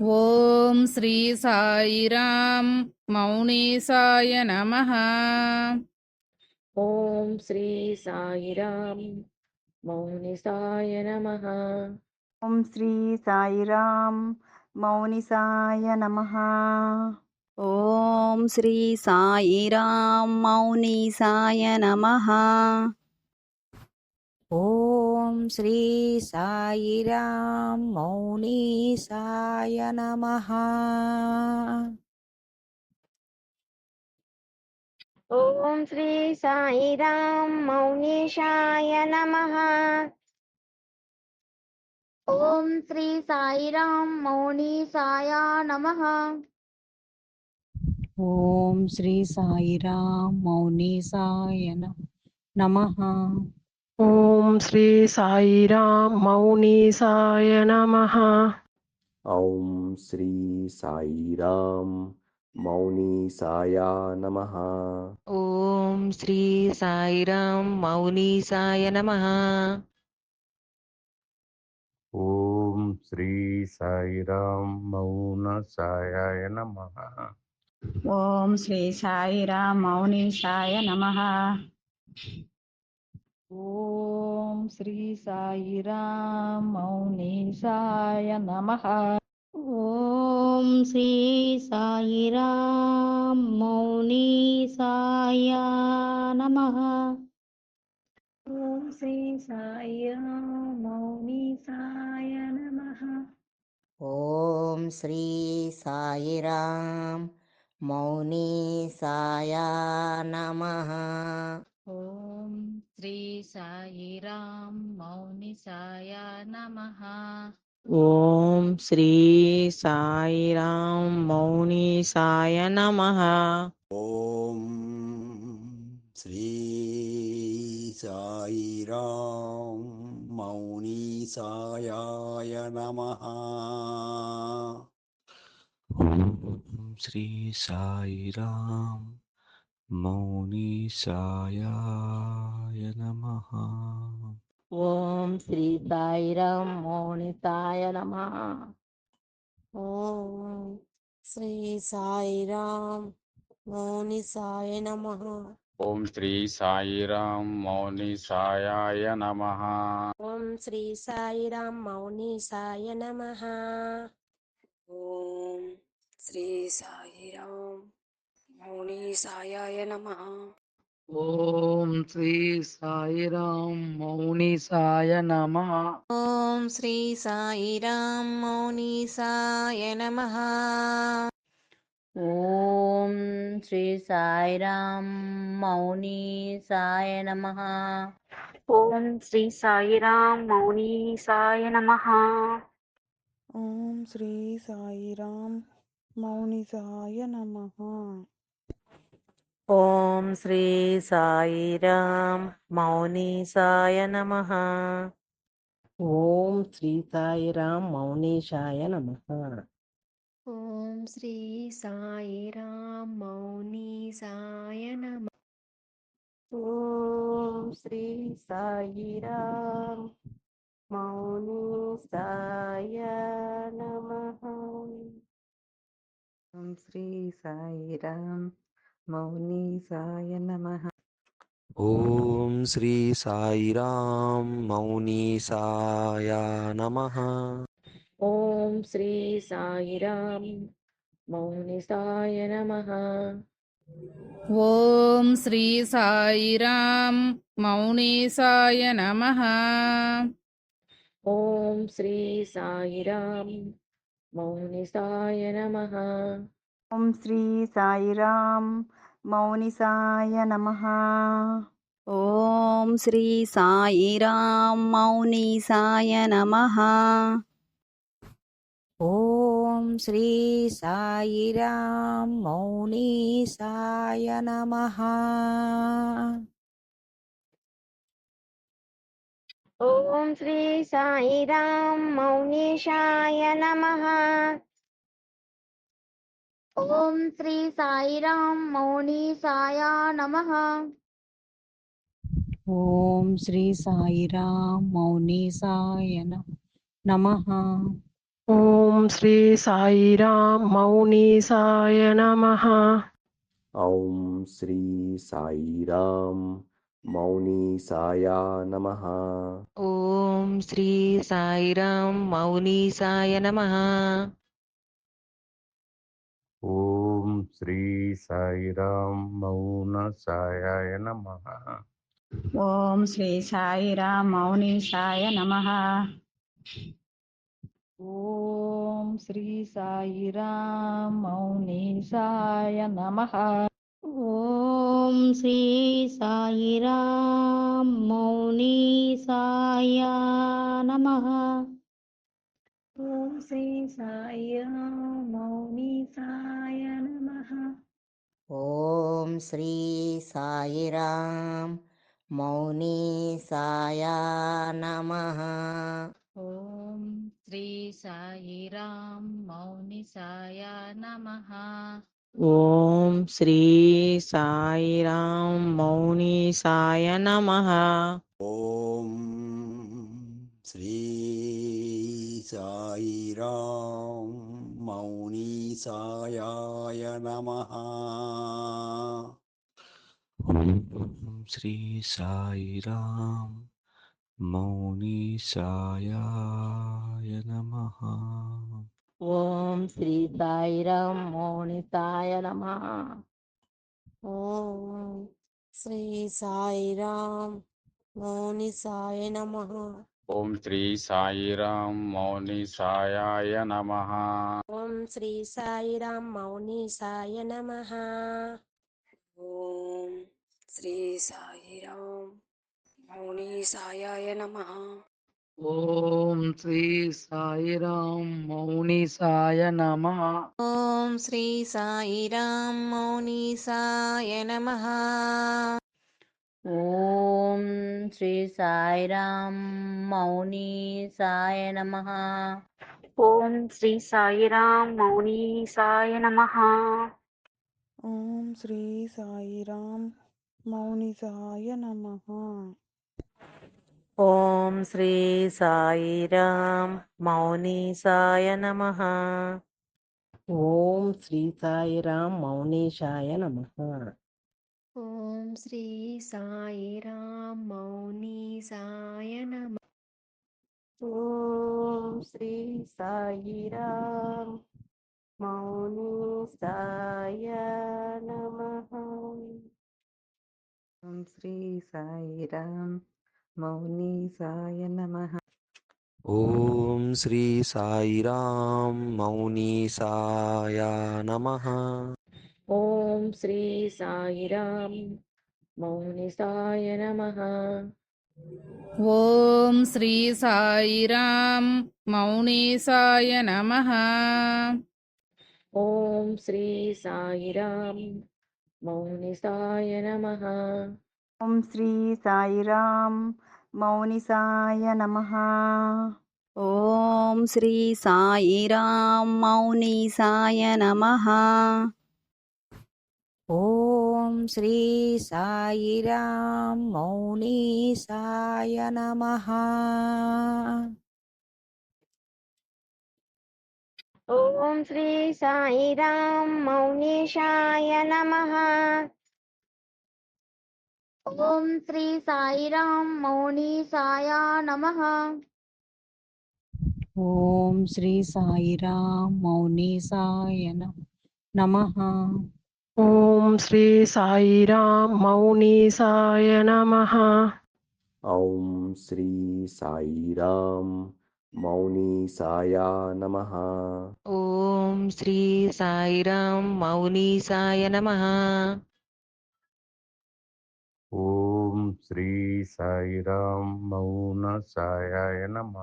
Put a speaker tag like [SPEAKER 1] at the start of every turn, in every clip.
[SPEAKER 1] ఓం శ్రీ సాయిరాం మౌనీసాయ నమ.
[SPEAKER 2] ఓం శ్రీ సాయిరాం మౌనిసాయ నమ.
[SPEAKER 3] ఓం శ్రీ సాయిరాం మౌనిసాయ నమ.
[SPEAKER 4] ఓం శ్రీ సాయిరాం మౌనీసాయ నమ.
[SPEAKER 5] ఓం శ్రీ సాయిరాం మౌనీసాయ నమ
[SPEAKER 6] ఓం శ్రీ సాయిరాం మౌనీశాయ నమ ఓం శ్రీ సాయిరామ్ మౌని సాయ నమ.
[SPEAKER 5] ఓం శ్రీ సాయిరామ్ మౌని సాయ నమ.
[SPEAKER 7] ఓం శ్రీ సాయిరామ్ మౌని సాయ నమ
[SPEAKER 8] ఓం శ్రీ సాయిరామ్ మౌన సాయ నమ
[SPEAKER 9] ఓం శ్రీ సాయిరామ్ మౌని సాయ నమ
[SPEAKER 10] ఓం శ్రీ సాయిరాం మౌనసాయ నమ.
[SPEAKER 3] ఓం శ్రీ సాయిరాం మౌనిసాయ నమ.
[SPEAKER 1] ఓం శ్రీ సాయిరాం మౌనీసాయ నమ.
[SPEAKER 6] ఓం శ్రీ సాయిరాం మౌనీసాయ నమ.
[SPEAKER 2] శ్రీ సాయిరాం మౌనిసాయ నమ.
[SPEAKER 5] ఓం శ్రీ సాయిరాం మౌనీసాయ నమ.
[SPEAKER 1] ఓం శ్రీ సాయిరాం మౌనిసాయ నమ.
[SPEAKER 9] ఓం శ్రీ సాయిరాం मौनीसायाय नमः।
[SPEAKER 8] ॐ श्री साई राम नमः।
[SPEAKER 10] ॐ श्री साई राम नमः।
[SPEAKER 5] ॐ श्री साई राम नमः। ॐ श्री साई राम नमः।
[SPEAKER 10] ॐ श्री साई మౌనీసాయ నమ
[SPEAKER 5] ఓం శ్రీ సాయిరాం మౌనీసాయ నమ ఓం శ్రీ సాయిరాం మౌనీసాయ నమ
[SPEAKER 7] ఓం శ్రీ సాయిరాం మౌనీసాయ నమః
[SPEAKER 4] ఓం శ్రీ సాయిరాం మౌనీసాయ నమ
[SPEAKER 5] ఓం శ్రీ సాయిరాం మౌనీసాయ నమ
[SPEAKER 6] ఓం శ్రీ సాయిరాం మౌనీసాయ నమ.
[SPEAKER 3] ఓం శ్రీ సాయిరాం మౌనిసాయ నమ.
[SPEAKER 9] ఓం శ్రీ సాయిరాం మౌనీసాయ నమ.
[SPEAKER 5] ఓం శ్రీ సాయిరాం మౌనీశాయ నమ.
[SPEAKER 6] ఓం శ్రీ సాయిరాం మౌనీసాయ నమ
[SPEAKER 5] ఓం శ్రీ సాయిరాం మౌనీసాయ నమ
[SPEAKER 3] ఓం శ్రీ సాయిరాం మౌనిసాయ నమ
[SPEAKER 2] ఓం శ్రీ సాయిరాం మౌనీసాయ నమ
[SPEAKER 1] ఓం శ్రీ సాయిరాం మౌనిసాయ నమ
[SPEAKER 2] ఓం శ్రీ సాయిరాం మౌనిసాయ నమ.
[SPEAKER 3] ఓం శ్రీ సాయిరాం మౌనిసాయ నమ.
[SPEAKER 4] ఓం శ్రీ సాయిరాం మౌనీసాయ నమ.
[SPEAKER 5] ఓం శ్రీ సాయిరాం మౌనీసాయ నమ.
[SPEAKER 6] ఓం శ్రీ సాయిరాం మౌని సాయా నమ. ఓం శ్రీ సాయిరాం మౌని సాయ నమ
[SPEAKER 5] ఓం శ్రీ సాయిరాం మౌని సాయ నమ.
[SPEAKER 11] ఓం శ్రీ సాయిరాం మౌని సాయా నమ.
[SPEAKER 12] ఓం శ్రీ సాయిరాం మౌని సాయ
[SPEAKER 8] నమ. శ్రీ సాయిరాం మౌనీసాయ నమ.
[SPEAKER 13] ఓం శ్రీ సాయిరాం మౌనసాయ నమః.
[SPEAKER 10] ఓం శ్రీ సాయిరామ్ మౌనీశాయ నమ.
[SPEAKER 7] ఓం శ్రీ సాయిరామ్ మౌనీసాయ నమ.
[SPEAKER 4] ఓం శ్రీ సాయిరాం మౌనీసాయ నమః
[SPEAKER 7] ఓం శ్రీ సాయిరామ్ మౌనీసాయ నమ
[SPEAKER 14] ఓం శ్రీ సాయిరామ్ మౌనీసాయ నమః
[SPEAKER 15] ఓం శ్రీ సాయిరాం మౌనిసాయ నమః
[SPEAKER 8] ఓం శ్రీ సాయిరాం
[SPEAKER 12] మౌని సాయాయ నమ. శ్రీ సాయిరాం మౌని సాయాయ నమ.
[SPEAKER 7] ఓం శ్రీ సాయిరాం మౌని సాయ నమ.
[SPEAKER 14] ఓం శ్రీ సాయిరాం మౌని సాయ నమ.
[SPEAKER 13] ఓం శ్రీ సాయిరాం మౌనిసాయ నమః.
[SPEAKER 14] ఓం శ్రీ సాయిరామ్ మౌనీసాయ నమః. ఓం శ్రీ సాయిరామ్ మౌనీసాయ నమః.
[SPEAKER 11] ఓం శ్రీ సాయిరాం మౌనీసాయ నమః.
[SPEAKER 16] ఓం శ్రీ సాయిరాం మౌనీసాయ నమ.
[SPEAKER 7] ఓం శ్రీ సాయిరామ్ మౌనీసాయ నమ.
[SPEAKER 4] ఓం శ్రీ సాయిరాం మౌనీసాయ నమః.
[SPEAKER 10] ఓం శ్రీ సాయిరామ్ మౌనిసాయ నమః.
[SPEAKER 8] ఓం శ్రీ సాయిరాం మౌనీసాయ నమ.
[SPEAKER 7] ఓం శ్రీ సాయిరామ్ మౌనీశాయ నమ.
[SPEAKER 9] ఓం శ్రీ
[SPEAKER 7] సాయి రామ్ మౌని సాయ నమ.
[SPEAKER 10] ఓం శ్రీ
[SPEAKER 12] సాయి రామ్ మౌని సాయ నమ.
[SPEAKER 7] ఓం శ్రీ సాయి రామ్ మౌని సాయ నమ.
[SPEAKER 15] ఓం శ్రీ సాయి రామ్ మౌని సాయ నమ.
[SPEAKER 7] ఓం శ్రీ సాయిరామ్ మౌనిసాయ నమ
[SPEAKER 10] ఓం శ్రీ సాయిరామ్ మౌనిసాయ నమః
[SPEAKER 16] ఓం శ్రీ సాయిరాం మౌనీసాయ నమః
[SPEAKER 14] ఓం శ్రీ సాయిరామ్ మౌనీసాయ నమః
[SPEAKER 4] ఓం శ్రీ సాయిరాం మౌనీశాయ నమః ॐ श्री साईराम मौनी साय
[SPEAKER 14] नम। ओम श्री साई राम
[SPEAKER 11] मौनी साय नम। ओम श्री
[SPEAKER 12] साई राम मौनी साय नम। ओम श्री साई राम मौनी साय नम नमः।
[SPEAKER 8] ఓం శ్రీ సాయిరాం మౌనీసాయ నమ.
[SPEAKER 13] ఓం శ్రీ సాయిరాం మౌనసాయ నమః.
[SPEAKER 10] ఓం శ్రీ సాయిరామ్ మౌనీశాయ నమః
[SPEAKER 7] ఓం శ్రీ సాయిరామ్ మౌనీసాయ నమ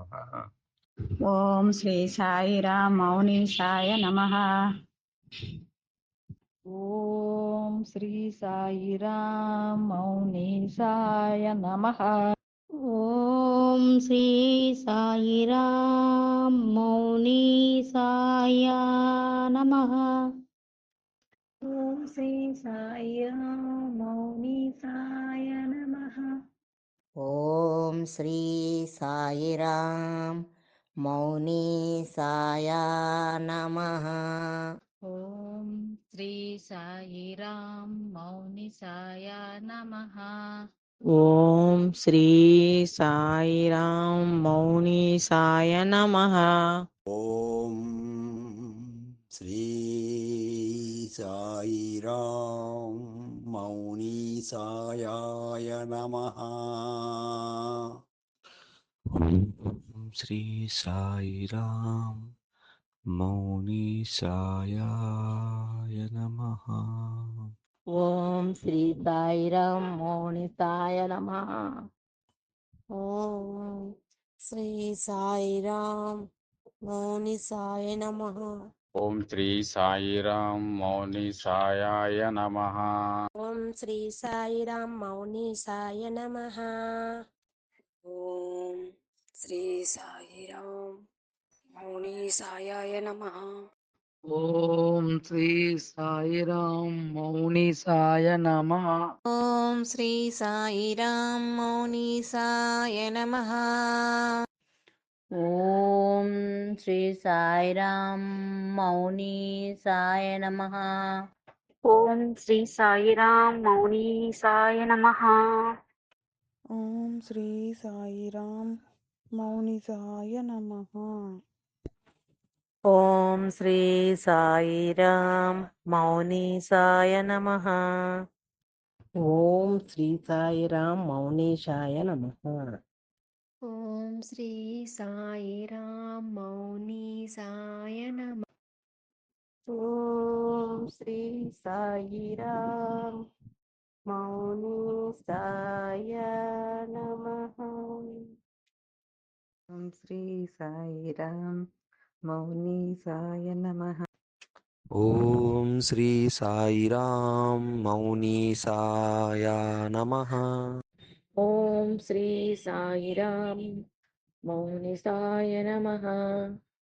[SPEAKER 4] ఓం శ్రీ సాయిరాం మౌనీసాయ నమః
[SPEAKER 7] ఓం శ్రీ సాయిరామ్ మౌనీసాయ నమ.
[SPEAKER 14] ఓం శ్రీ సాయిరామ్
[SPEAKER 13] మౌనీసాయ నమ.
[SPEAKER 17] ఓం శ్రీ సాయిరాం మౌని సాయ నమ.
[SPEAKER 7] ఓం శ్రీ సాయిరాం మౌనీసాయ నమ.
[SPEAKER 15] శ్రీ సాయిరాం మౌని సాయాయ నమ. ఓం శ్రీ సాయిరాం మౌని సాయాయ నమ.
[SPEAKER 1] ఓం శ్రీ సాయిరాం మౌని సాయ నమ
[SPEAKER 13] मौनीसायाय नमः। ॐ श्री साई
[SPEAKER 8] राम नमः। ॐ श्री साई राम
[SPEAKER 13] नमः। ॐ श्री साई राम नमः। ॐ श्री साई राम
[SPEAKER 11] नमः। ॐ श्री साई సాయిరాం మౌని సాయ నమ
[SPEAKER 16] ఓం శ్రీ సాయిరాం మౌనీసాయ నమ
[SPEAKER 1] ఓం శ్రీ సాయిరాం మౌని సాయ నమ
[SPEAKER 9] ఓం శ్రీ సాయిరాం మౌని సాయ నమ
[SPEAKER 18] ఓం శ్రీ సాయిరాం మౌనిసాయ నమ
[SPEAKER 7] ఓం శ్రీ సాయిరాం మౌనీసాయ నమ
[SPEAKER 1] ఓం శ్రీ సాయిరాం మౌనీశాయ నమ
[SPEAKER 9] ఓం శ్రీ సాయిరాం మౌని సాయ నమ
[SPEAKER 1] ఓం శ్రీ సాయిరాం మౌని సాయ నమ ఓం శ్రీ సాయిరాం మౌని సాయ నమ
[SPEAKER 15] ఓం శ్రీ సాయిరాం మౌని సాయ నమ
[SPEAKER 1] ఓం శ్రీ సాయిరాం మౌని సాయ నమ